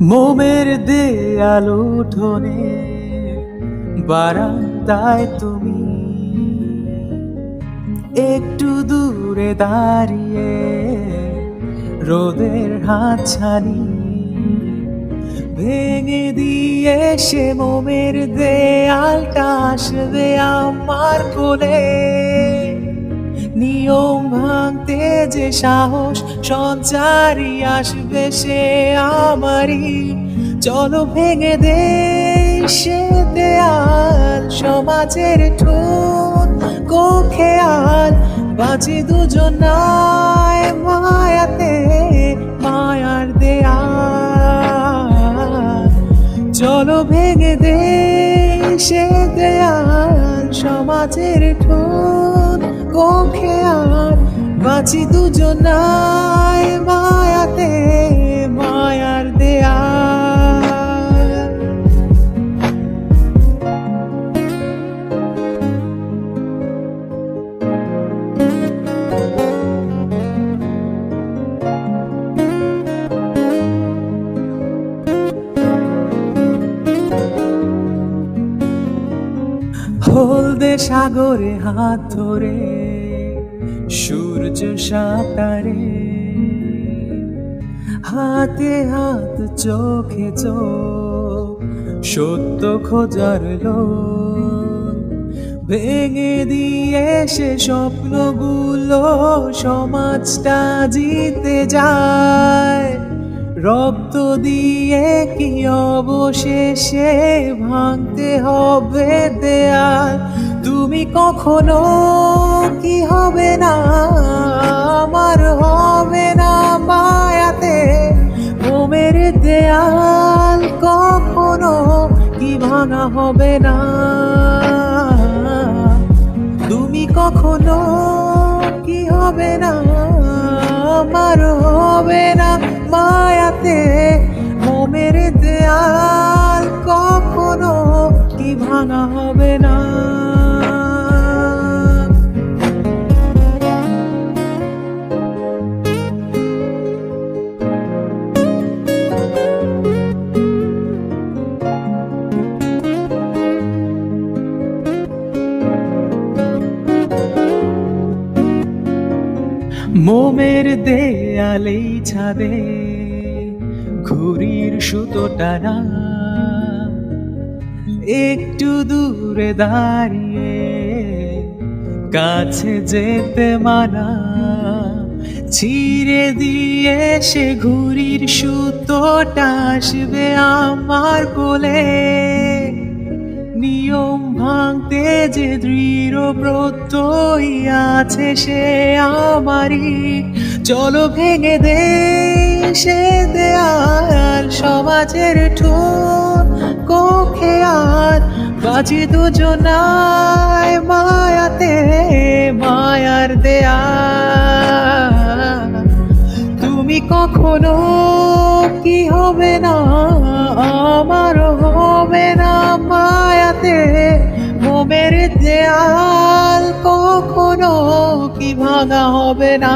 মোমের দেয়াল উঠোনে, বারান্দায় তুমি। একটু দূরে দাঁড়িয়ে রোদের হাত ছানি ভেঙে দিয়ে সে মোমের দেয়ালটা আসবে আমার কোলে। নিয়ম ভাঙতে যে সাহস সঞ্চারী আসবে সে আমারই। চলো ভেঙে দে সে দেয়াল, সমাজের ঠোঁট কো খেয়াল বাঁচি দুজনায় মায়াতে, মায়ার দেয়াল। চলো ভেঙে দে সে দেয়াল, সমাজের ঠোঁট কো আর বাঁচি দুজনায় মায়াতে। হলদে সাগরে হাত ধরে, সূর্য সাঁতারে। হাতে হাত, চোখে চোখ, সত্য খোঁজার লোক। ভেঙে দিয়ে সে স্বপ্নগুলো সমাজটা জিতে যায়। রক্ত দিয়ে কি অবশেষে ভাঙতে হবে দেয়াল? তুমি কখনো কি হবে না? আমার হবে না মায়াতে। মোমের দেয়াল কখনো কি ভাঙা হবে না? তুমি কখনো কি হবে না? আমার হবে না মায়াতে ভাঙা হবে না। মোমের দেয়ালেই ছাদে ঘুরির সুতো টানা একটু দূরে দাঁড়িয়ে কাছে যেতে মানা, ছিঁড়ে দিয়ে সে ঘুরির সুতোটা আসবে আমার কোলে। নিয়ম ভাঙতে যে দৃঢ় প্রত্যয় আছে সে আমারই। চলো ভেঙে দে সে দেয়াল সমাজের ঠোঁট কো খেয়াল বাজি দুজনায় মায়াতে, মায়ার দেয়াল তুমি কখনো কি হবে না আমার হবে না মায়াতে, মোমের দেয়াল কখনো কি ভাঙা হবে না।